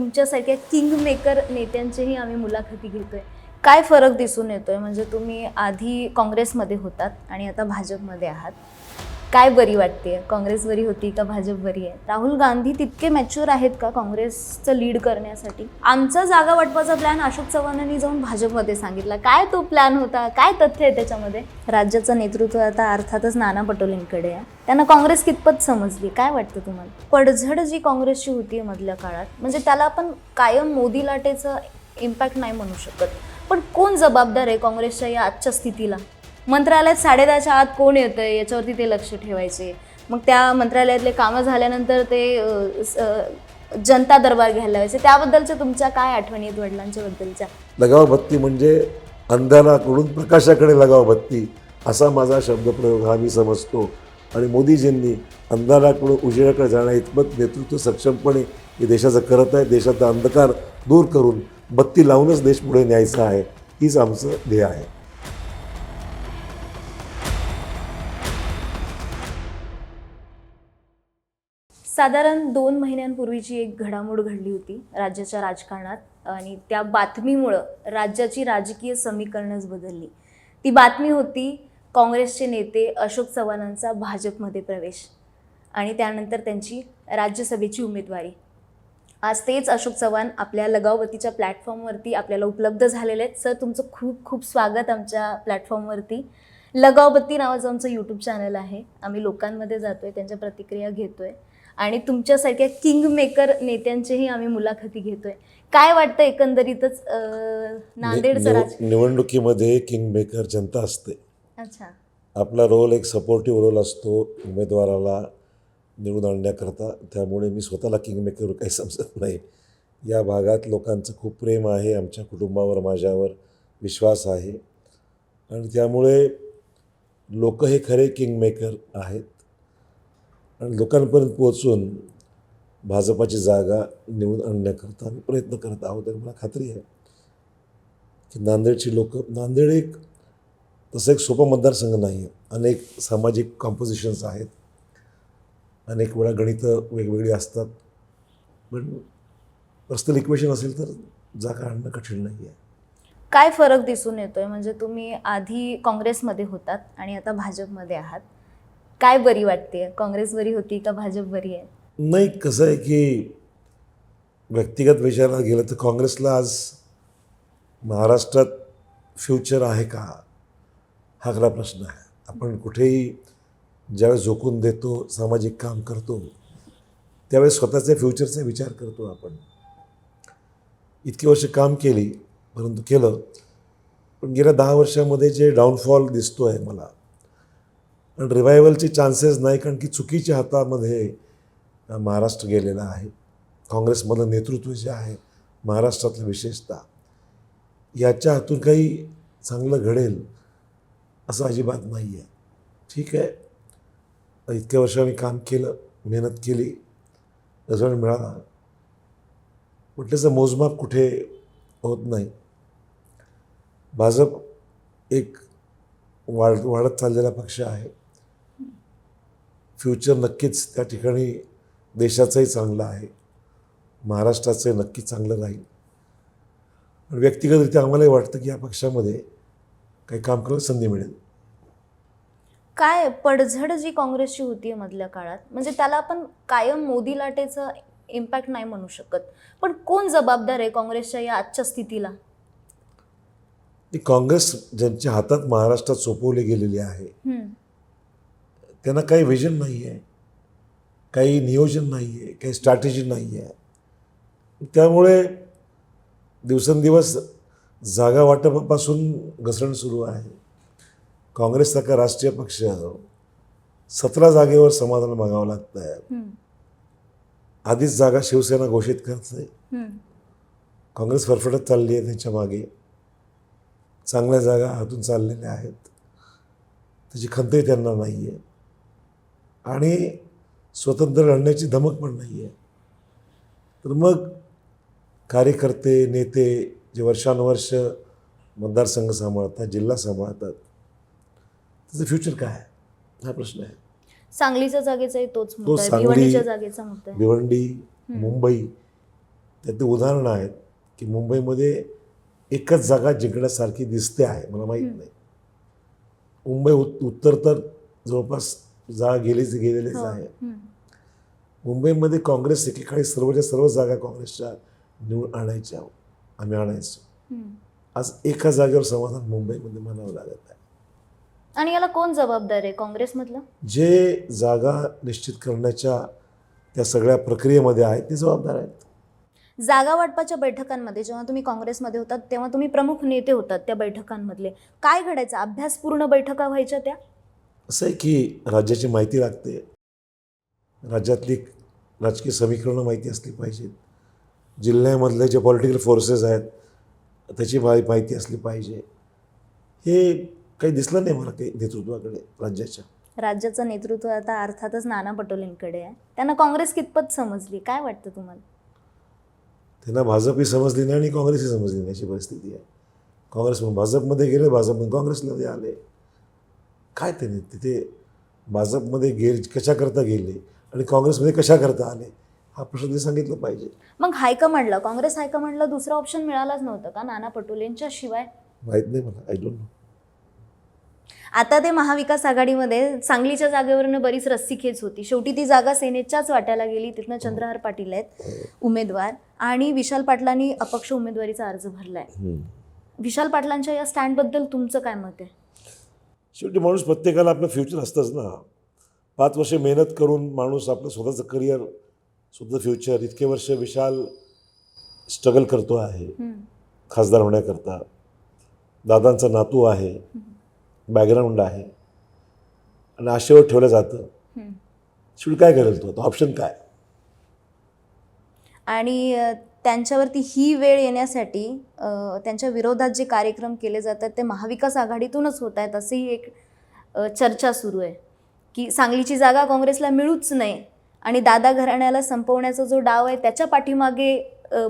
तुमच्यासारख्या king maker आम्ही मुलाखती घेतो आहे काय फरक दिसून येतो आहे म्हणजे तुम्ही आधी काँग्रेसमध्ये होतात आणि आता भाजपमध्ये आहात. काय बरी वाटते काँग्रेस बरी होती का भाजप बरी आहे? राहुल गांधी तितके मॅच्युअर आहेत का काँग्रेसचं लीड करण्यासाठी? आमचा जागा वाटपाचा प्लॅन अशोक चव्हाणांनी जाऊन भाजपमध्ये सांगितला. काय तो प्लॅन होता? काय तथ्य आहे त्याच्यामध्ये? राज्याचं नेतृत्व आता अर्थातच नाना पटोलेंकडे आहे. त्यांना काँग्रेस कितपत समजली? काय वाटतं तुम्हाला? पडझड जी काँग्रेसची होती मधल्या काळात म्हणजे त्याला आपण कायम मोदी लाटेचं इम्पॅक्ट नाही म्हणू शकत. पण कोण जबाबदार आहे काँग्रेसच्या या आजच्या स्थितीला? मंत्रालयात साडेदहाच्या आत कोण येतं आहे याच्यावरती ते लक्ष ठेवायचे. मग त्या मंत्रालयातले कामं झाल्यानंतर ते स- जनता दरबार घ्यायला व्हायचे त्याबद्दलच्या तुमच्या काय आठवणी आहेत वडिलांच्या बद्दलच्या? लगाव बत्ती म्हणजे अंधाराकडून प्रकाशाकडे लगाव बत्ती असा माझा शब्दप्रयोग हा मी समजतो. आणि मोदीजींनी अंधाराकडून उजेडाकडे जाण्या इतपत नेतृत्व सक्षमपणे हे देशाचं करत आहे. देशाचा अंधकार दूर करून बत्ती लावूनच देश पुढे न्यायचा आहे. हीच आमचं ध्येय आहे. साधारण दोन महिन्यांपूर्वीची एक घडामोड घडली होती राज्याच्या राजकारणात आणि त्या बातमीमुळं राज्याची राजकीय समीकरणच बदलली. ती बातमी होती काँग्रेसचे नेते अशोक चव्हाणांचा भाजपमध्ये प्रवेश आणि त्यानंतर त्यांची राज्यसभेची उमेदवारी. आज तेच अशोक चव्हाण आपल्या लगावतीच्या प्लॅटफॉर्मवरती आपल्याला उपलब्ध झालेले आहेत. सर तुमचं खूप खूप स्वागत आमच्या प्लॅटफॉर्मवरती. लगावबत्ती नावाचं आमचं यूट्यूब चॅनल आहे. आम्ही लोकांमध्ये जातो आहे त्यांच्या प्रतिक्रिया घेतो आहे आणि तुमच्यासारख्या किंग मेकर नेत्यांचेही आम्ही मुलाखती घेतोय. काय वाटतं एकंदरीतच राज निवडणुकीमध्ये किंग मेकर जनता असते. अच्छा. आपला रोल एक सपोर्टिव्ह रोल असतो उमेदवाराला निवडून आणण्याकरता. त्यामुळे मी स्वतःला किंगमेकर काही समजत नाही. या भागात लोकांचं खूप प्रेम आहे आमच्या कुटुंबावर माझ्यावर विश्वास आहे. आणि त्यामुळे लोक हे खरे किंगमेकर आहेत. आणि लोकांपर्यंत पोहोचून भाजपाची जागा निवडून आणण्याकरता आम्ही प्रयत्न करत आहोत आणि मला खात्री आहे की नांदेडची लोक नांदेड एक तसं एक सोपा मतदारसंघ नाही आहे अनेक सामाजिक कॉम्पोजिशन्स आहेत. अनेक वेळा गणितं वेगवेगळी असतात. पण पर्सनल इक्वेशन असेल तर जागा आणणं कठीण नाही आहे काय फरक दिसून येतोय? म्हणजे तुम्ही आधी काँग्रेसमध्ये होतात आणि आता भाजपमध्ये आहात. काय बरी वाटते? काँग्रेस बरी होती का भाजप बरी आहे? नाही कसं आहे की व्यक्तिगत विचारात गेलं तर काँग्रेसला आज महाराष्ट्रात फ्युचर आहे का? हा खरा प्रश्न आहे. आपण कुठेही ज्यावेळेस झोकून देतो सामाजिक काम करतो त्यावेळेस स्वतःच्या फ्युचरचा विचार करतो आपण. इतकी वर्ष काम केली परंतु केलं. पण गेल्या दहा वर्षामध्ये जे डाऊनफॉल दिसतो आहे मला पण रिवायवलचे चान्सेस नाही कारण की चुकीच्या हातामध्ये महाराष्ट्र गेलेला आहे. काँग्रेसमधलं नेतृत्व जे आहे महाराष्ट्रातलं विशेषतः याच्या हातून काही चांगलं घडेल असं अजिबात नाही आहे ठीक आहे. इतक्या वर्षांनी काम केलं मेहनत केली रिझल्ट मिळाला. पण त्याचं मोजमाप कुठे होत नाही. भाजप एक वाढ वाढत चाललेला पक्ष आहे. फ्युचर नक्कीच त्या ठिकाणी देशाचंही चांगलं आहे. महाराष्ट्राचंही नक्की चांगलं राहील. पण व्यक्तिगतरित्या आम्हालाही वाटतं की या पक्षामध्ये काही काम करायला संधी मिळेल. काय पडझड जी काँग्रेसची होती मधल्या काळात म्हणजे त्याला आपण कायम मोदी लाटेचं इम्पॅक्ट नाही म्हणू शकत. पण कोण जबाबदार आहे काँग्रेसच्या या आजच्या स्थितीला? काँग्रेस ज्यांच्या हातात महाराष्ट्रात सोपवली गेलेली आहे. त्यांना काही विजन नाही आहे काही नियोजन नाही आहे काही स्ट्रॅटेजी नाही आहे त्यामुळे दिवसेंदिवस जागा वाटपापासून घसरण सुरू आहे. काँग्रेससारखा राष्ट्रीय पक्ष सतरा जागेवर समाधान मागावं लागतं आहे. आधीच जागा शिवसेना घोषित करते. काँग्रेस फरफटत चालली आहे त्याच्यामागे. चांगल्या जागा हातून चाललेल्या आहेत. त्याची खंतही त्यांना नाही आहे आणि स्वतंत्र लढण्याची धमक पण नाही आहे तर मग कार्यकर्ते नेते जे वर्षानुवर्ष मतदारसंघ सांभाळतात जिल्हा सांभाळतात त्याचं फ्युचर काय आहे? हा प्रश्न आहे. सांगलीच्या जागेचाही तोच तो सांगली- जागेचा भिवंडी मुंबई त्यातली उदाहरणं आहेत की मुंबईमध्ये एकच जागा जिंकण्यासारखी दिसते आहे मला माहीत. नाही. मुंबई उत उत्तर तर जवळपास जागा गेलीच गेलेलीच हो. आहे. मुंबईमध्ये काँग्रेस एकेकाळी सर्वच्या सर्व जागा काँग्रेसच्या निवड आणायच्या. आम्ही आणायचो. आज एका जागेवर समाधान मुंबईमध्ये म्हणावं लागत आहे आणि याला कोण जबाबदार आहे काँग्रेसमधलं? जे जागा निश्चित करण्याच्या त्या सगळ्या प्रक्रियेमध्ये आहेत ते जबाबदार आहेत. जागा वाटपाच्या बैठकांमध्ये जेव्हा तुम्ही काँग्रेसमध्ये होतात तेव्हा तुम्ही प्रमुख नेते होतात त्या बैठकांमधले. काय घडायचं? अभ्यासपूर्ण बैठका व्हायच्या त्या? असं आहे की राज्याची माहिती लागते. राज्यातली राजकीय समीकरणं माहिती असली पाहिजेत. जिल्ह्यामधले जे पॉलिटिकल फोर्सेस आहेत त्याची माहि माहिती असली पाहिजे. हे काही दिसलं नाही मला काही नेतृत्वाकडे राज्याच्या. राज्याचं नेतृत्व आता अर्थातच नाना पटोलेंकडे आहे. त्यांना काँग्रेस कितपत समजली? काय वाटतं तुम्हाला? त्यांना भाजपही समजली नाही आणि काँग्रेसही समजली नाही अशी परिस्थिती आहे. काँग्रेस भाजपमध्ये गेले भाजपमध्ये काँग्रेसला ते आले. काय त्यांनी तिथे भाजपमध्ये गे कशाकरता गेले आणि काँग्रेसमध्ये कशाकरता आले हा प्रश्न सांगितलं पाहिजे. मग हायकमांडला काँग्रेस हायकमांडला दुसरा ऑप्शन मिळालाच नव्हतं का नाना पटोलेंच्या शिवाय माहीत नाही मला आय डोंट नो आता ते महाविकास आघाडीमध्ये सांगलीच्या जागेवरनं बरीच रस्सीखेच होती. शेवटी ती जागा सेनेच्याच वाट्याला गेली तिथनं चंद्रहार पाटील आहेत उमेदवार आणि विशाल पाटलांनी अपक्ष उमेदवारीचा अर्ज भरलाय. विशाल पाटलांच्या या स्टँडबद्दल तुमचं काय मत आहे? शेवटी माणूस प्रत्येकाला आपलं फ्युचर असतंच ना. पाच वर्ष मेहनत करून माणूस आपलं स्वतःचं करिअर स्वतःचं फ्युचर इतके वर्ष विशाल स्ट्रगल करतो आहे. खासदार होण्याकरता. दादांचा नातू आहे. बॅकग्राऊंड आहे. आणि आशेवर ठेवलं जातं. शेवटी काय करेल तो? आता ऑप्शन काय? आणि त्यांच्यावरती ही वेळ येण्यासाठी त्यांच्या विरोधात जे कार्यक्रम केले जातात ते महाविकास आघाडीतूनच होत आहेत असेही एक चर्चा सुरू आहे. की सांगलीची जागा काँग्रेसला मिळूच नाही आणि दादा घराण्याला संपवण्याचा जो डाव आहे त्याच्या पाठीमागे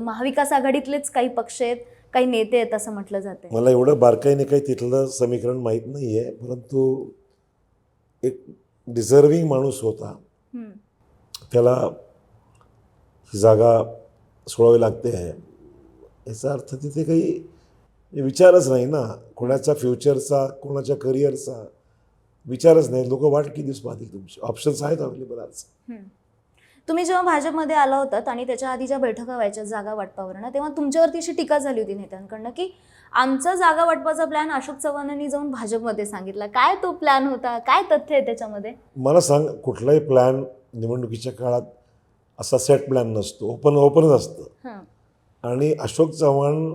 महाविकास आघाडीतलेच काही पक्ष आहेत काही नेते आहेत असं म्हटलं जातं मला एवढं बारकाईने काही तिथलं समीकरण माहीत नाही आहे परंतु एक डिझर्विंग माणूस होता. त्याला जागा सोडावी लागते आहे. याचा अर्थ तिथे काही विचारच नाही ना. कोणाच्या फ्युचरचा कोणाच्या करिअरचा विचारच नाही. लोक वाट किती दिवस पाहतील तुमचे? ऑप्शन्स आहेत अवेलेबल आज. तुम्ही जेव्हा भाजपमध्ये आला होतात आणि त्याच्या आधी ज्या बैठका व्हायच्या जागा वाटपावरनं तेव्हा तुमच्यावरती अशी टीका झाली होती नेत्यांकडनं की आमचा जागा वाटपाचा प्लॅन अशोक चव्हाणांनी जाऊन भाजपमध्ये सांगितला. काय तो प्लॅन होता? काय तथ्य आहे त्याच्यामध्ये? मला सांग कुठलाही प्लॅन निवडणुकीच्या काळात असा सेट प्लॅन नसतो. ओपन ओपनच असतं. आणि अशोक चव्हाण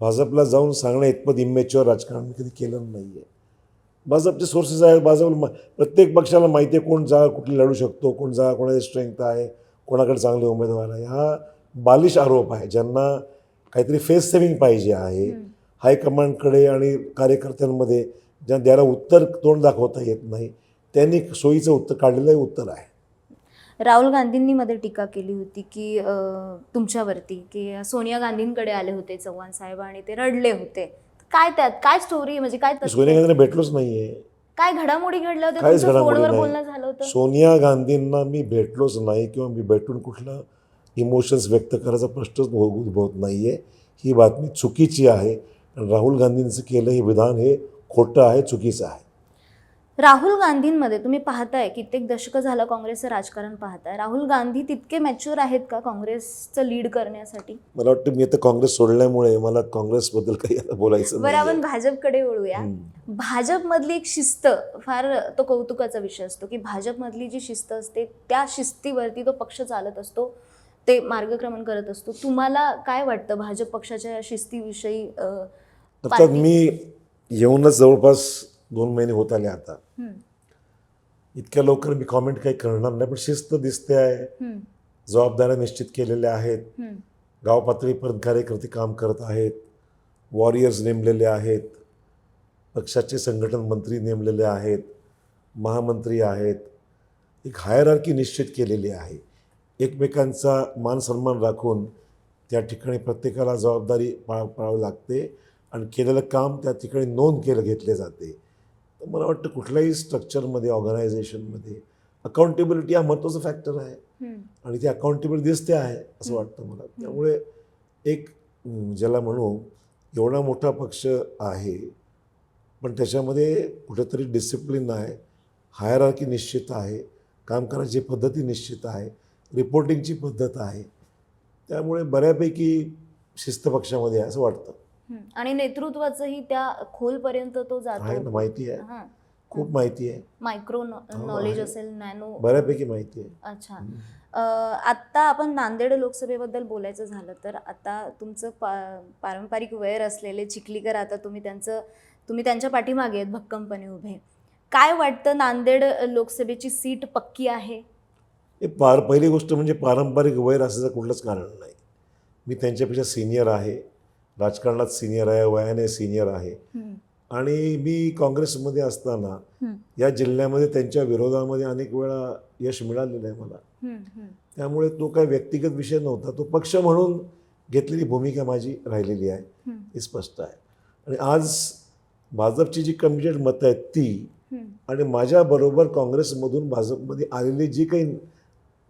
भाजपला जाऊन सांगणं इतपत इमेच्युअर राजकारण कधी केलं नाही आहे भाजपचे सोर्सेस आहेत. भाजप प्रत्येक पक्षाला माहिती आहे कोण जागा कुठली लढू शकतो कोण जागा कोणाची स्ट्रेंथ आहे कोणाकडे चांगले उमेदवार आहे. हा बालिश आरोप आहे. ज्यांना काहीतरी फेस सेविंग पाहिजे आहे. हायकमांडकडे आणि कार्यकर्त्यांमध्ये ज्या द्यायला उत्तर तोंड दाखवता येत नाही त्यांनी सोयीचं उत्तर काढलेलं हे उत्तर आहे. राहुल गांधींनी मध्ये टीका केली होती की तुमच्यावरती की सोनिया गांधींकडे आले होते चव्हाण साहेब आणि ते रडले होते. काय त्यात काय स्टोरी म्हणजे काय? सोनिया गांधीला भेटलोच नाही आहे काय घडामोडी घडल्या होत्या? फोनवर. बोलणं झालं होतं. सोनिया गांधींना मी भेटलोच नाही किंवा मी भेटून कुठलं इमोशन्स व्यक्त करायचा प्रश्नच उद्भव- उद्भवत नाही आहे ही बातमी चुकीची आहे. राहुल गांधींचं केलं हे विधान हे खोटं आहे चुकीचं आहे. राहुल गांधींमध्ये तुम्ही पाहताय कित्येक दशकं झालं काँग्रेसचं राजकारण पाहताय. राहुल गांधी तितके मॅच्युअर आहेत का काँग्रेसचं लीड करण्यासाठी? मला वाटतं मी आता काँग्रेस सोडल्यामुळे मला काँग्रेसबद्दल काही बोलायचं बरं आपण भाजपकडे वळूया. भाजपमधली एक शिस्त फार तो कौतुकाचा विषय असतो की भाजपमधली जी शिस्त असते त्या शिस्तीवरती तो पक्ष चालत असतो ते मार्गक्रमण करत असतो. तुम्हाला काय वाटतं भाजप पक्षाच्या शिस्तीविषयी मी येऊनच जवळपास दोन महिने होत आले आता. इतक्या लवकर मी कॉमेंट काही करणार नाही पण शिस्त दिसते आहे. जबाबदाऱ्या निश्चित केलेल्या आहेत. गाव पातळीपर्यंत कार्यकर्ते काम करत आहेत. वॉरियर्स नेमलेले आहेत. पक्षाचे संघटन मंत्री नेमलेले आहेत. महामंत्री आहेत. एक हायरार्की निश्चित केलेली आहे. एकमेकांचा मान सन्मान राखून त्या ठिकाणी प्रत्येकाला जबाबदारी पाळ पाळावी लागते आणि केलेलं काम त्या ठिकाणी नोंद केलं घेतले जाते. तर मला वाटतं कुठल्याही स्ट्रक्चरमध्ये ऑर्गनायझेशनमध्ये अकाउंटेबिलिटी हा महत्त्वाचा फॅक्टर आहे. आणि ती अकाउंटेबिलिटी दिसते आहे असं वाटतं मला. त्यामुळे एक ज्याला म्हणू एवढा मोठा पक्ष आहे पण त्याच्यामध्ये कुठेतरी डिसिप्लिन आहे हायरार्की निश्चित आहे काम करायची पद्धती निश्चित आहे रिपोर्टिंगची पद्धत आहे. त्यामुळे बऱ्यापैकी शिस्त पक्षामध्ये आहे असं वाटतं. आणि नेतृत्वाचंही त्या खोलपर्यंत तो जातो. माहिती आहे. हां. खूप माहिती आहे. मायक्रो हो, नॉलेज. असेल नॅनो बऱ्यापैकी माहिती आहे. अच्छा. आत्ता आपण नांदेड लोकसभेबद्दल बोलायचं झालं तर आता तुमचं पा पारंपरिक वैर असलेले चिखलीकर आता तुम्ही त्यांचं तुम्ही त्यांच्या पाठीमागे आहेत भक्कमपणे उभे. काय वाटतं नांदेड लोकसभेची सीट पक्की आहे? हे पार पहिली गोष्ट म्हणजे पारंपरिक वैर असायचं कुठलंच कारण नाही. मी त्यांच्यापेक्षा सिनियर आहे. राजकारणात सिनियर आहे वयाने सिनियर आहे. आणि मी काँग्रेसमध्ये असताना या जिल्ह्यामध्ये त्यांच्या विरोधामध्ये अनेक वेळा यश मिळालेलं आहे मला. त्यामुळे तो काही व्यक्तिगत विषय नव्हता. तो पक्ष म्हणून घेतलेली भूमिका माझी राहिलेली आहे हे स्पष्ट आहे. आणि आज भाजपची जी कमिटेड मतं आहेत ती आणि माझ्याबरोबर काँग्रेसमधून भाजपमध्ये आलेले जे काही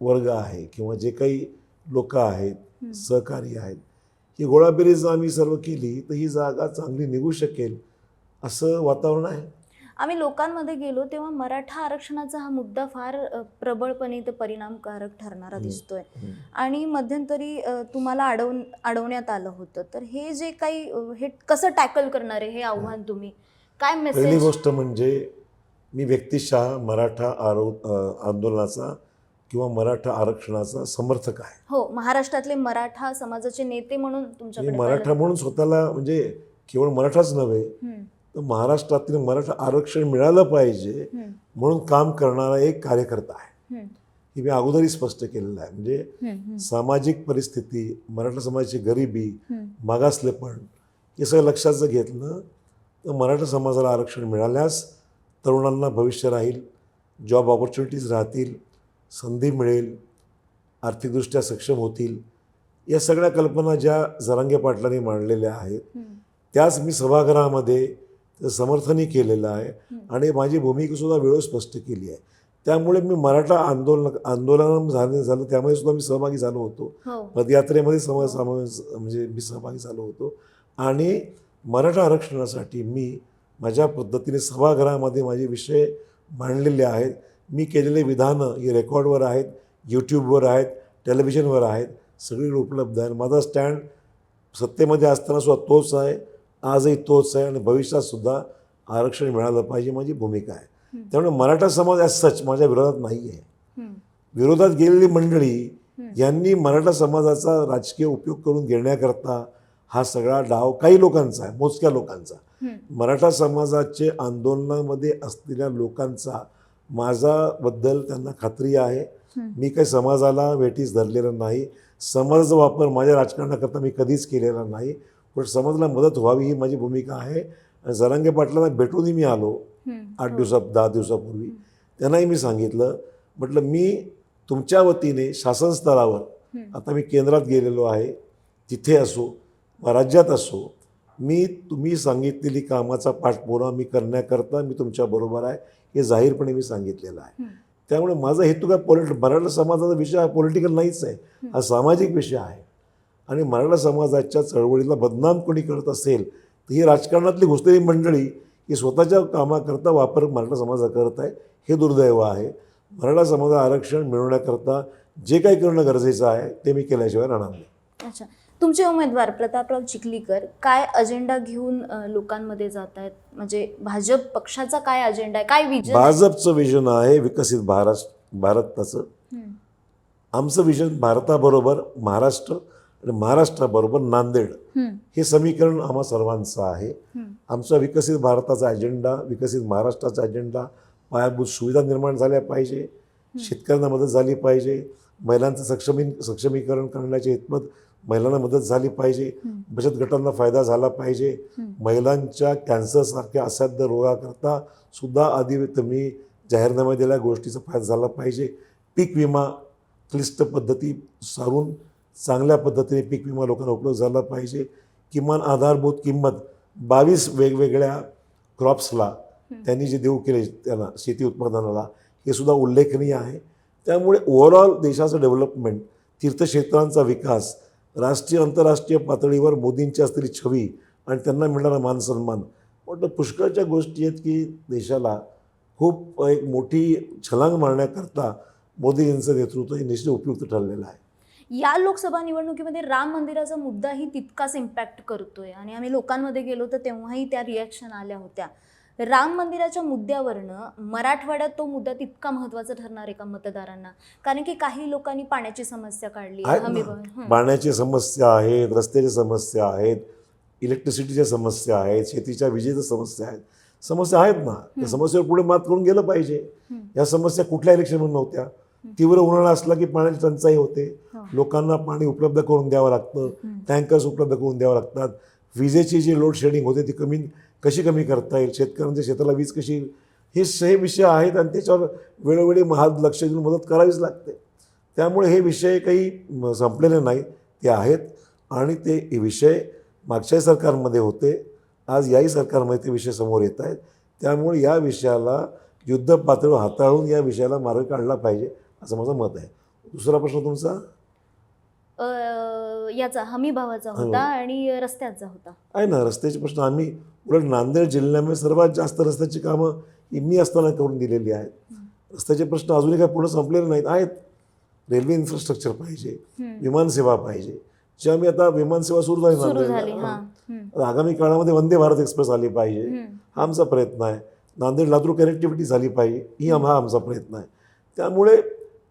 वर्ग आहे किंवा जे काही लोक आहेत. सहकारी आहेत ही गोळाबेरीज आम्ही सर्व केली तर ही जागा चांगली निघू शकेल असं वातावरण आहे? आम्ही लोकांमध्ये गेलो तेव्हा मराठा आरक्षणाचा हा मुद्दा फार प्रबळपणे इथे परिणामकारक ठरणारा. दिसतोय. आणि मध्यंतरी तुम्हाला अडवून अडवण्यात आलं होतं. तर हे जे काही हे कसं टॅकल करणार आहे हे आव्हान तुम्ही? काय पहिली गोष्ट म्हणजे मी व्यक्तिशः मराठा आरो आंदोलनाचा किंवा मराठा आरक्षणाचा समर्थक आहे. हो महाराष्ट्रातले मराठा समाजाचे नेते म्हणून तुमच्याकडे मराठा. म्हणून स्वतःला म्हणजे केवळ मराठाच नव्हे तर महाराष्ट्रातील मराठा आरक्षण मिळालं पाहिजे म्हणून काम करणारा एक कार्यकर्ता आहे. हे मी अगोदरही स्पष्ट केलेलं आहे. म्हणजे सामाजिक परिस्थिती मराठा समाजाची गरिबी मागासलेपण हे सगळं लक्षात जर घेतलं तर मराठा समाजाला आरक्षण मिळाल्यास तरुणांना भविष्य राहील जॉब ऑपॉर्च्युनिटीज राहतील संधी मिळेल आर्थिकदृष्ट्या सक्षम होतील या सगळ्या कल्पना ज्या जरांगे पाटलांनी मांडलेल्या आहेत त्याच मी सभागृहामध्ये समर्थनही केलेलं आहे. आणि माझी भूमिकासुद्धा वेळ स्पष्ट केली आहे. त्यामुळे मी मराठा आंदोलन आंदोलन झाले झालं त्यामध्ये सुद्धा मी सहभागी झालो होतो. हो. पदयात्रेमध्ये सम समावेश म्हणजे मी सहभागी झालो होतो. आणि मराठा आरक्षणासाठी मी माझ्या पद्धतीने सभागृहामध्ये माझे विषय मांडलेले आहेत. मी केलेले विधानं ही रेकॉर्डवर आहेत यूट्यूबवर आहेत टेलिव्हिजनवर आहेत सगळीकडे उपलब्ध आहे माझा स्टँड सत्तेमध्ये असताना सुद्धा तोच आहे आजही तोच आहे आणि भविष्यात सुद्धा आरक्षण मिळालं पाहिजे माझी भूमिका आहे. त्यामुळे मराठा समाज ॲज सच माझ्या विरोधात नाही आहे विरोधात गेलेली मंडळी. यांनी मराठा समाजाचा राजकीय उपयोग करून घेण्याकरता हा सगळा डाव काही लोकांचा आहे मोजक्या लोकांचा. मराठा समाजाचे आंदोलनामध्ये असलेल्या लोकांचा माझाबद्दल त्यांना खात्री आहे. मी काही समाजाला वेठीस धरलेलं नाही. समाजाचा वापर माझ्या राजकारणाकरता मी कधीच केलेला नाही. पण समाजाला मदत व्हावी ही माझी भूमिका आहे. आणि जरांगे पाटलांना भेटूनही मी आलो आठ हो. दिवसात दहा दिवसापूर्वी. त्यांनाही मी सांगितलं. म्हटलं मी तुमच्या वतीने शासन स्तरावर आता मी केंद्रात गेलेलो आहे. तिथे असो राज्यात असो मी तुम्ही सांगितलेली कामाचा पाठपुरावा मी करण्याकरता मी तुमच्याबरोबर आहे. हे जाहीरपणे मी सांगितलेलं आहे. त्यामुळे माझा हेतू काय? पॉलिट मराठा समाजाचा विषय हा पॉलिटिकल नाहीच आहे. हा सामाजिक विषय आहे. आणि मराठा समाजाच्या चळवळीला बदनाम कोणी करत असेल तर ही राजकारणातली घुसलेली मंडळी ही स्वतःच्या कामाकरता वापर मराठा समाजा करत आहे. हे दुर्दैव आहे. मराठा समाजा आरक्षण मिळवण्याकरता जे काही करणं गरजेचं आहे ते मी केल्याशिवाय राहणार नाही. अच्छा. तुमचे उमेदवार प्रतापराव चिखलीकर काय अजेंडा घेऊन अ, लोकांमध्ये जात आहेत म्हणजे भाजप पक्षाचा काय अजेंडा आहे? काय विजन भाजपचं विजन आहे विकसित महाराष्ट्र भारताचं. आमचं विजन भारताबरोबर महाराष्ट्र आणि महाराष्ट्राबरोबर नांदेड. हे समीकरण आम्हा सर्वांचं आहे. आमचा विकसित भारताचा अजेंडा विकसित महाराष्ट्राचा अजेंडा पायाभूत सुविधा निर्माण झाल्या पाहिजे. शेतकऱ्यांना मदत झाली पाहिजे. महिलांचं सक्षमी सक्षमीकरण करण्याच्या हितपत महिलांना मदत झाली पाहिजे. बचत गटांना फायदा झाला पाहिजे. महिलांच्या कॅन्सरसारख्या असाध्य रोगाकरता सुद्धा आधी तुम्ही जाहीरनामा दिलेल्या गोष्टीचा फायदा झाला पाहिजे. पीक विमा क्लिष्ट पद्धती सारून चांगल्या पद्धतीने पीक विमा लोकांना उपलब्ध झाला पाहिजे. किमान आधारभूत किंमत बावीस वेगवेगळ्या क्रॉप्सला त्यांनी जे देऊ केले त्यांना शेती उत्पादनाला हे सुद्धा उल्लेखनीय आहे. त्यामुळे ओव्हरऑल देशाचं डेव्हलपमेंट तीर्थक्षेत्रांचा विकास राष्ट्रीय आंतरराष्ट्रीय पातळीवर मोदींची असलेली छवी आणि त्यांना मिळणारा मान सन्मान. वाटतं पुष्कळच्या गोष्टी आहेत की देशाला खूप एक मोठी छलांग मारण्याकरता मोदी यांचं नेतृत्व हे निश्चित उपयुक्त ठरलेलं आहे. या लोकसभा निवडणुकीमध्ये राम मंदिराचा मुद्दाही तितकाच इम्पॅक्ट करतोय. आणि आम्ही लोकांमध्ये गेलो तर तेव्हाही त्या रिॲक्शन आल्या होत्या. राम मंदिराच्या मुद्द्यावरनं मराठवाड्यात तो मुद्दा तितका महत्त्वाचा ठरणार आहे का मतदारांना. कारण की काही लोकांनी पाण्याची समस्या काढली. पाण्याची समस्या आहेत रस्त्याच्या समस्या आहेत इलेक्ट्रिसिटीच्या समस्या आहेत शेतीच्या विजेच्या समस्या आहेत. समस्या आहेत ना? त्या समस्येवर पुढे मात करून गेलं पाहिजे. या समस्या कुठल्या इलेक्शनमध्ये नव्हत्या. तीव्र उन्हाळा असला की पाण्याची टंचाई होते. हो. लोकांना पाणी उपलब्ध करून द्यावं लागतं. टँकर्स उपलब्ध करून द्यावं लागतात. विजेची जी लोड शेडिंग होते ती कमी कशी कमी करता येईल? शेतकऱ्यांच्या शेताला वीज कशी येईल? हे हे विषय आहेत आणि त्याच्यावर वेळोवेळी महाद लक्ष देऊन मदत करावीच लागते. त्यामुळे हे विषय काही संपलेले नाही ते आहेत. आणि ते हे विषय मागच्याही सरकारमध्ये होते. आज याही सरकारमध्ये ते विषय समोर येत आहेत. त्यामुळे या विषयाला युद्ध पातळीवर हाताळून या विषयाला मार्ग काढला पाहिजे असं माझं मत आहे. दुसरा प्रश्न तुमचा? याचा हमी भावाचा होता आणि रस्त्याचा होता. आहे ना रस्त्याचे प्रश्न. आम्ही उलट नांदेड जिल्ह्यामध्ये सर्वात जास्त रस्त्याची कामं ही मी असताना करून दिलेली आहेत. रस्त्याचे प्रश्न अजूनही काही पूर्ण संपलेले नाहीत. आहेत. रेल्वे इन्फ्रास्ट्रक्चर पाहिजे हं. विमानसेवा पाहिजे. जी आम्ही आता विमानसेवा सुरू झाली हा. हं. आता आगामी काळामध्ये वंदे भारत एक्सप्रेस आली पाहिजे. हं. हा आमचा प्रयत्न आहे. नांदेड लातूर कनेक्टिव्हिटी झाली पाहिजे. ही आम हा आमचा प्रयत्न आहे. त्यामुळे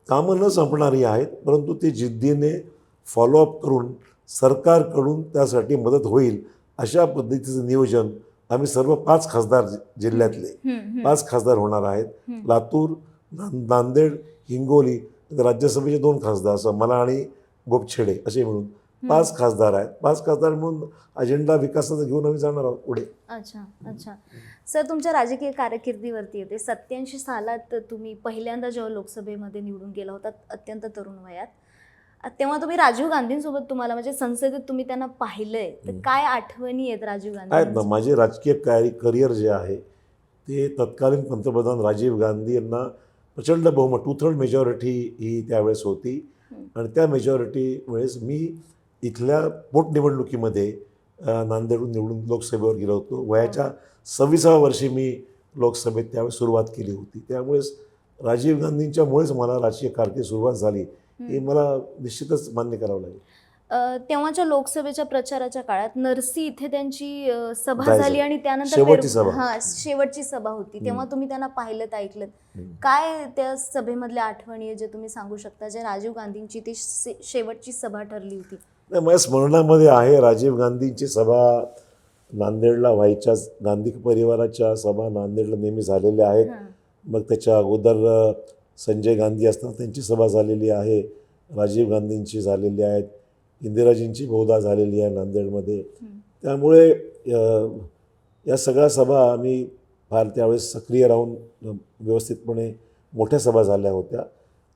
कामं न संपणारी आहेत परंतु ते जिद्दीने फॉलोअप करून सरकारकडून त्यासाठी मदत होईल अशा पद्धतीचं नियोजन आम्ही सर्व पाच खासदार जिल्ह्यातले. पाच खासदार होणार आहेत. लातूर नांदेड हिंगोली राज्यसभेचे दोन खासदार असं मला आणि गोपछेडे असे मिळून पाच खासदार आहेत. पाच खासदार म्हणून अजेंडा विकासाचा घेऊन आम्ही जाणार आहोत पुढे. अच्छा अच्छा. सर तुमच्या राजकीय कारकिर्दीवरती येते. सत्याऐंशी सालात तुम्ही पहिल्यांदा जेव्हा लोकसभेमध्ये निवडून गेला होता अत्यंत तरुण वयात. तेव्हा तुम्ही राजीव गांधींसोबत तुम्हाला म्हणजे संसदेत तुम्ही त्यांना पाहिलंय तर काय आठवणी आहेत राजीव आहेत ना गांधी माझे राजकीय काय करिअर जे आहे ते तत्कालीन पंतप्रधान राजीव गांधी यांना प्रचंड बहुमत टू थर्ड मेजॉरिटी ही त्यावेळेस होती. आणि त्या मेजॉरिटी वेळेस मी इथल्या पोटनिवडणुकीमध्ये अ, नांदेडहून निवडून लोकसभेवर गेलो होतो. वयाच्या सव्वीसाव्या वर्षी मी लोकसभेत त्यावेळेस सुरुवात केली होती. त्यामुळेच राजीव गांधींच्यामुळेच मला राजकीय कारकीर्द सुरुवात झाली. हे मला निश्चितच मान्य करावं लागेल. तेव्हाच्या लोकसभेच्या प्रचाराच्या काळात नरसी इथे त्यांची सभा. झाली आणि त्यानंतर शेवटची सभा. हा शेवटची सभा होती. तेव्हा तुम्ही त्यांना पाहिलं ऐकलं. काय त्या सभेमधल्या आठवणी जे तुम्ही सांगू शकता जे राजीव गांधींची ती शेवटची सभा ठरली होती? नाही माझ्या स्मरणामध्ये आहे राजीव गांधींची सभा नांदेडला व्हायच्या गांधी परिवाराच्या सभा नांदेडला नेहमी झालेल्या आहेत. मग त्याच्या अगोदर संजय गांधी असताना त्यांची सभा झालेली आहे राजीव गांधींची झालेली आहेत इंदिराजींची बहुधा झालेली आहे नांदेडमध्ये. त्यामुळे या सगळ्या सभा आम्ही फार त्यावेळेस सक्रिय राहून व्यवस्थितपणे मोठ्या सभा झाल्या होत्या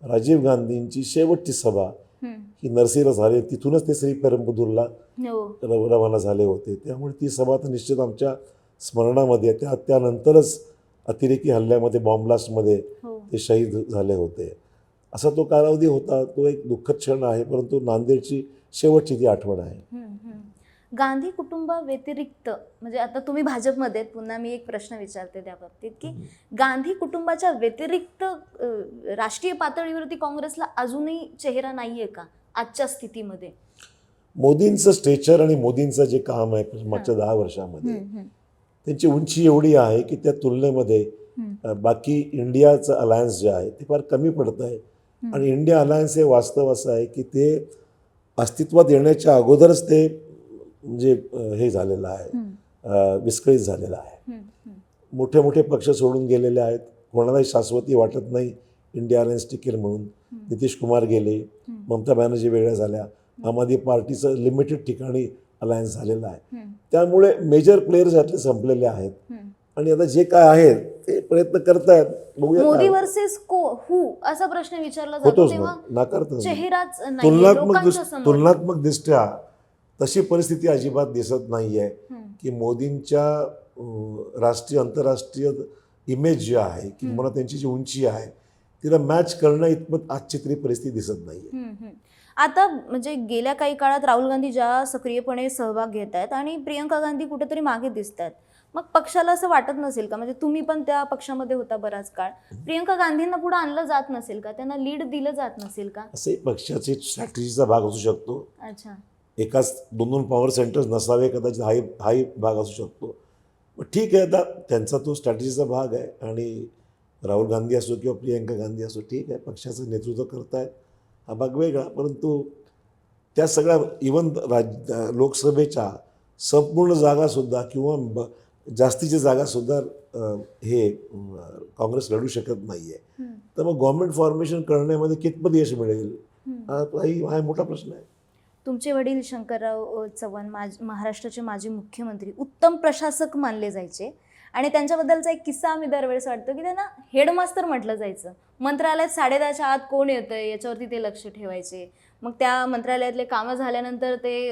राजीव गांधींची शेवटची सभा हं. नरसीला झाली तिथूनच ते श्री पेरंबदूरला हो रव- रवाना झाले होते त्यामुळे ती सभा तर निश्चित आमच्या स्मरणामध्ये. त्या त्यानंतरच अतिरेकी हल्ल्यामध्ये बॉम्बलास्टमध्ये ते शहीद झाले होते. असा तो कालावधी होता. तो एक दुःखद क्षण आहे परंतु नांदेडची शेवटची ती आठवण आहे. गांधी कुटुंबाव्यतिरिक्त म्हणजे आता तुम्ही भाजपमध्ये पुन्हा मी एक प्रश्न विचारते त्या बाबतीत की गांधी कुटुंबाच्या व्यतिरिक्त राष्ट्रीय पातळीवरती काँग्रेसला अजूनही चेहरा नाहीये का आजच्या स्थितीमध्ये? मोदींचं स्ट्रेचर आणि मोदींचं जे काम आहे मागच्या दहा वर्षामध्ये त्यांची उंची एवढी आहे की त्या तुलनेमध्ये बाकी इंडियाचं अलायन्स जे आहे ते फार कमी पडतं आहे आणि इंडिया अलायन्स हे वास्तव असं आहे की ते अस्तित्वात येण्याच्या अगोदरच ते म्हणजे हे झालेलं आहे. विस्कळीत झालेलं आहे. मोठे मोठे पक्ष सोडून गेलेले आहेत. कोणालाही शाश्वती वाटत नाही इंडिया अलायन्स टिकेल म्हणून. नितीश कुमार गेले ममता बॅनर्जी वेगळ्या झाल्या. आम आदमी पार्टीचं लिमिटेड ठिकाणी अलायन्स झालेलं आहे. त्यामुळे मेजर प्लेयर्स यातले संपलेले आहेत. आणि आता जे काय आहेत ते प्रयत्न करतायत बघूया मोदी काय. वर्सेस को हु असा प्रश्न विचारला जातो होतोच तेव्हा नाही. चेहराच तुलनात्मक लोकांच्या दृष्ट- समोर तुलनात्मक दृष्ट्या तशी परिस्थिती अजिबात दिसत नाहीये. की मोदींच्या अं, राष्ट्रीय आंतरराष्ट्रीय इमेज जी आहे किंवा त्यांची जी उंची आहे तिला मॅच करणं इतपत आजची तरी परिस्थिती दिसत नाहीये हम्म, हम्म. आता म्हणजे गेल्या काही काळात राहुल गांधी ज्या सक्रियपणे सहभाग घेत आहेत आणि प्रियंका गांधी कुठेतरी मागे दिसत आहेत मग पक्षाला असं वाटत नसेल का? म्हणजे तुम्ही पण त्या पक्षामध्ये होता बराच काळ. प्रियंका गांधींना पुढे आणलं जात नसेल का? त्यांना लीड दिलं जात नसेल का? असे पक्षाचे स्ट्रॅटेजीचा भाग असू शकतो. अच्छा. एकाच दोन दोन पॉवर सेंटर्स नसावे कदाचित हाही हाही भाग असू शकतो. मग ठीक आहे आता त्यांचा तो स्ट्रॅटेजीचा भाग आहे आणि राहुल गांधी असो किंवा प्रियंका गांधी असो ठीक आहे पक्षाचं नेतृत्व करतायत. हा भाग वेगळा परंतु त्या सगळ्या इवन राज लोकसभेच्या संपूर्ण जागासुद्धा किंवा ब जास्तीच्या जागासुद्धा हे काँग्रेस लढू शकत नाही आहे तर मग गव्हर्नमेंट फॉर्मेशन करण्यामध्ये कितपत यश मिळेल. हा हाही हा मोठा प्रश्न आहे. तुमचे वडील शंकरराव चव्हाण माज महाराष्ट्राचे माजी मुख्यमंत्री उत्तम प्रशासक मानले जायचे. आणि त्यांच्याबद्दलचा एक किस्सा आम्ही दरवेळेस वाटतो की त्यांना हेडमास्तर म्हटलं जायचं. मंत्रालयात साडेदहाच्या आत कोण येतंय याच्यावरती ते लक्ष ठेवायचे. मग त्या मंत्रालयातले कामं झाल्यानंतर ते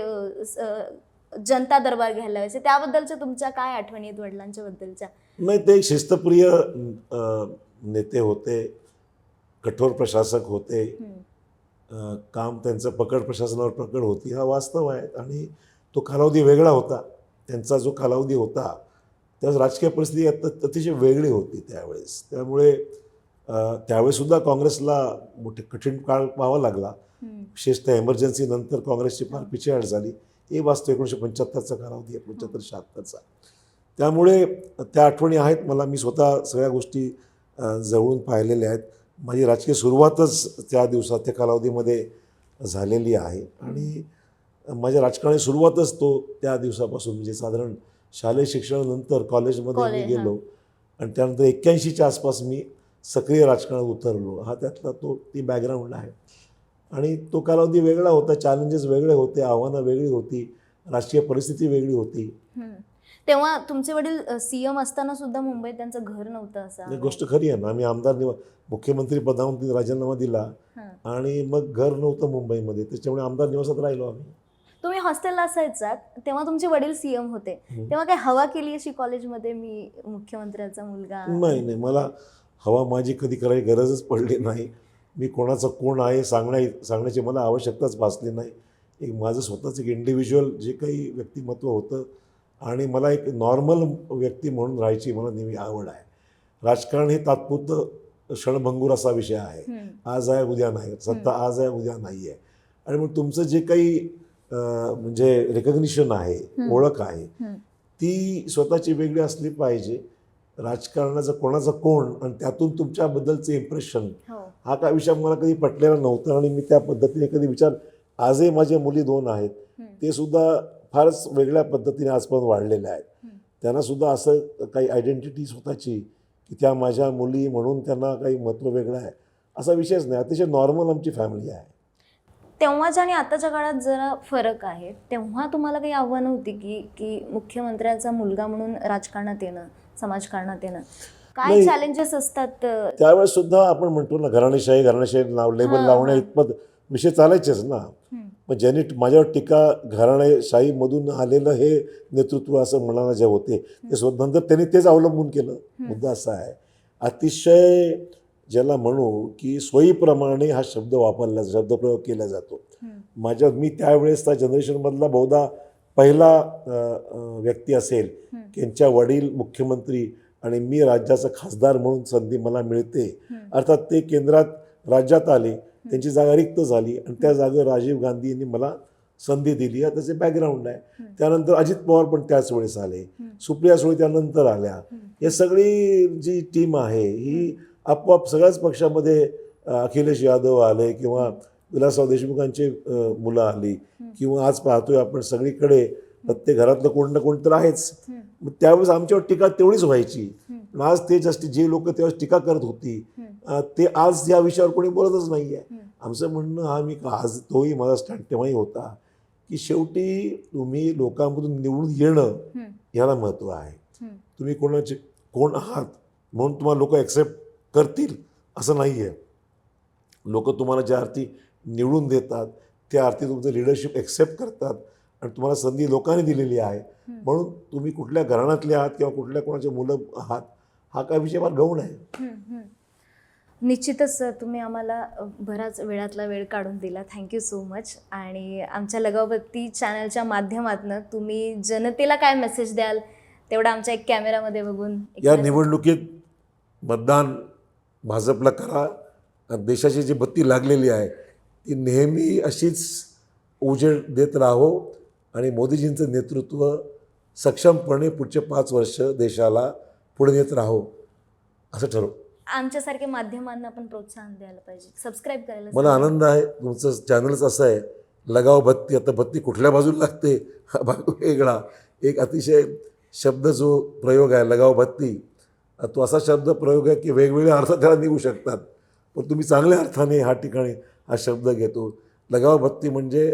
जनता दरबार घ्यायला लावायचे. त्याबद्दलच्या तुमच्या काय आठवणी आहेत वडिलांच्या बद्दलच्या नाही ते शिस्तप्रिय नेते होते कठोर प्रशासक होते. काम त्यांचं पकड प्रशासनावर पकड होती हा वास्तव आहे. आणि तो कालावधी वेगळा होता. त्यांचा जो कालावधी होता त्यावेळेस राजकीय परिस्थिती अत- अतिशय वेगळी होती त्यावेळेस. त्यामुळे अं, त्यावेळेससुद्धा काँग्रेसला मोठे कठीण काळ पाहावा लागला. विशेषतः एमर्जन्सी नंतर काँग्रेसची फार पिछेहाट झाली. हे वास्तव एकोणीसशे पंच्याहत्तरचा कालावधी आहे पंच्याहत्तर शहात्तरचा. त्यामुळे त्या आठवणी आहेत मला मी स्वतः सगळ्या गोष्टी जवळून पाहिलेल्या आहेत. माझी राजकीय सुरुवातच त्या दिवसात त्या कालावधीमध्ये झालेली आहे. आणि माझ्या राजकारणी सुरुवातच तो त्या दिवसापासून म्हणजे साधारण शालेय शिक्षणानंतर कॉलेजमध्ये मी. गेलो. आणि त्यानंतर एक्क्याऐंशीच्या आसपास मी सक्रिय राजकारणात उतरलो. हा त्यातला तो ती बॅकग्राऊंड आहे. आणि तो कालावधी वेगळा होता चॅलेंजेस वेगळे होते आव्हानं वेगळी होती राजकीय परिस्थिती वेगळी होती. तेव्हा तुमचे वडील सीएम असताना सुद्धा मुंबईत त्यांचं घर नव्हतं असं गोष्ट खरी आहे ना. आम्ही आमदार मुख्यमंत्री पदावरून राजीनामा दिला. आणि मग घर नव्हतं मुंबईमध्ये. त्याच्यामुळे आमदार निवासात राहिलो आम्ही. तुम्ही हॉस्टेलला असायचात तेव्हा तुमचे वडील सीएम होते. तेव्हा काय हवा केली अशी कॉलेजमध्ये मी मुख्यमंत्र्याचा मुलगा? नाही नाही. मला हवा माझी कधी करायची गरजच पडली नाही. मी कोणाचं कोण आहे सांगण्या सांगण्याची मला आवश्यकताच भासली नाही. एक माझं स्वतःचं एक इंडिव्हिज्युअल जे काही व्यक्तिमत्व होतं आणि मला एक नॉर्मल व्यक्ती म्हणून राहायची मला नेहमी आवड आहे. राजकारण हे तात्पुरतं क्षणभंगूर असा विषय आहे. आज आहे उद्या नाही. सत्ता आज आहे उद्या नाही आहे. आणि मग तुमचं जे काही म्हणजे रेकग्निशन आहे. ओळख आहे ती स्वतःची वेगळी असली पाहिजे. राजकारणाचं कोणाचं कोण आणि त्यातून तुमच्याबद्दलचं इम्प्रेशन हो काय विषय मला कधी पटलेला नव्हता आणि मी त्या पद्धतीने कधी विचार आजही माझ्या मुली दोन आहेत. ते सुद्धा फारच वेगळ्या पद्धतीने आजपर्यंत वाढलेल्या आहेत. त्यांना सुद्धा असं काही आयडेंटिटी स्वतःची की त्या माझ्या मुली म्हणून त्यांना काही महत्त्व वेगळं आहे. असा विषयच नाही. अतिशय नॉर्मल आमची फॅमिली आहे. तेव्हाच्या आणि आताच्या काळात जरा फरक आहे. तेव्हा तुम्हाला काही आव्हानं होती की की मुख्यमंत्र्याचा मुलगा म्हणून राजकारणात येणं समाजकारणात येणं? काय नाही. चॅलेंजेस असतात त्यावेळेस सुद्धा आपण म्हणतो ना घराणेशाही घराणेशाही नाव लेबल हां, लावण्या हां. इतपत विषय चालायचेच ना. मग ज्यांनी माझ्यावर टीका घराणेशाहीमधून आलेलं हे नेतृत्व असं म्हणायला जे होते ते स्वतः नंतर त्यांनी तेच अवलंबून केलं. मुद्दा असा आहे. अतिशय ज्याला म्हणू की सोयीप्रमाणे हा शब्द वापरला शब्दप्रयोग केला जातो. माझ्या मी त्यावेळेसचा जनरेशनमधला बहुधा पहिला अ, अ, व्यक्ती असेल हम्म, की यांच्या वडील मुख्यमंत्री आणि मी राज्याचा खासदार म्हणून संधी मला मिळते. अर्थात ते केंद्रात राज्यात आले त्यांची जागा रिक्त झाली आणि त्या जागेवर राजीव गांधी यांनी मला संधी दिली. हा त्याचे बॅकग्राऊंड आहे. त्यानंतर अजित पवार पण त्याच वेळेस आले. सुप्रिया सुळे त्यानंतर आल्या. हे सगळी जी टीम आहे ही आपोआप सगळ्याच पक्षामध्ये अखिलेश यादव आले किंवा विलासराव देशमुखांची मुलं आली किंवा आज पाहतोय आपण सगळीकडे प्रत्येक घरातलं कोण ना कोण तर आहेच. मग त्यावेळेस आमच्यावर टीका तेवढीच व्हायची. पण आज ते जास्त जे लोक त्यावेळेस टीका करत होती ते आज या विषयावर कोणी बोलतच नाही आहे. आमचं म्हणणं हा मी आज तोही माझा स्टँड तेव्हाही होता की शेवटी तुम्ही लोकांमधून निवडून येणं हम्म, याला महत्त्व आहे. तुम्ही कोणाचे कोण आहात म्हणून तुम्हाला लोक ॲक्सेप्ट करतील असं नाही आहे लोक तुम्हाला ज्या अर्थी निवडून देतात त्या अर्थी तुमचं लिडरशिप ॲक्सेप्ट करतात. आणि तुम्हाला संधी लोकांनी दिलेली आहे. म्हणून तुम्ही कुठल्या घराण्यातले आहात किंवा कुठल्या कोणाचे मुलं आहात हा काय विषय फार गौण आहे. निश्चितच सर तुम्ही आम्हाला बराच वेळातला वेळ काढून दिला. थँक्यू सो मच आणि आमच्या लगावती चॅनलच्या माध्यमातून तुम्ही जनतेला काय मेसेज द्याल तेवढा आमच्या एक कॅमेरामध्ये बघून या निवडणुकीत मतदान भाजपला करा. देशाची जी बत्ती लागलेली आहे ती नेहमी अशीच उजेड देत राहो. आणि मोदीजींचं नेतृत्व सक्षमपणे पुढचे पाच वर्ष देशाला पुढे नेत राहो असं ठरव. आमच्यासारख्या माध्यमांना पण प्रोत्साहन द्यायला पाहिजे. सबस्क्राईब करायला मला. आनंद आहे तुमचं चॅनलच असं आहे लगाव बत्ती आता बत्ती कुठल्या बाजूला लागते? हा भाग वेगळा. एक अतिशय शब्द जो प्रयोग आहे लगाव बत्ती तो असा शब्द प्रयोग आहे की वेगवेगळ्या अर्थ त्याला निघू शकतात. पण तुम्ही चांगल्या अर्थाने ह्या ठिकाणी हा शब्द घेतो. लगाव बत्ती म्हणजे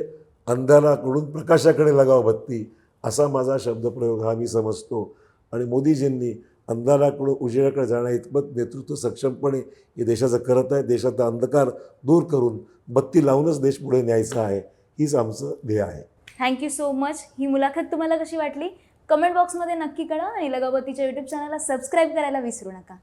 अंधाराकडून प्रकाशाकडे लगाव बत्ती असा माझा शब्दप्रयोग हा मी समजतो. आणि मोदीजींनी अंधाराकडून उजेडाकडे जाण्या इतपत नेतृत्व सक्षमपणे हे देशाचं करत आहे. देशाचा अंधकार दूर करून बत्ती लावूनच देश पुढे न्यायचा आहे. हीच आमचं ध्येय आहे. थँक्यू सो मच ही मुलाखत तुम्हाला कशी वाटली? कमेंट बॉक्समध्ये नक्की कळा आणि लगावतीच्या यूट्यूब चॅनलला सबस्क्राईब करायला विसरू नका.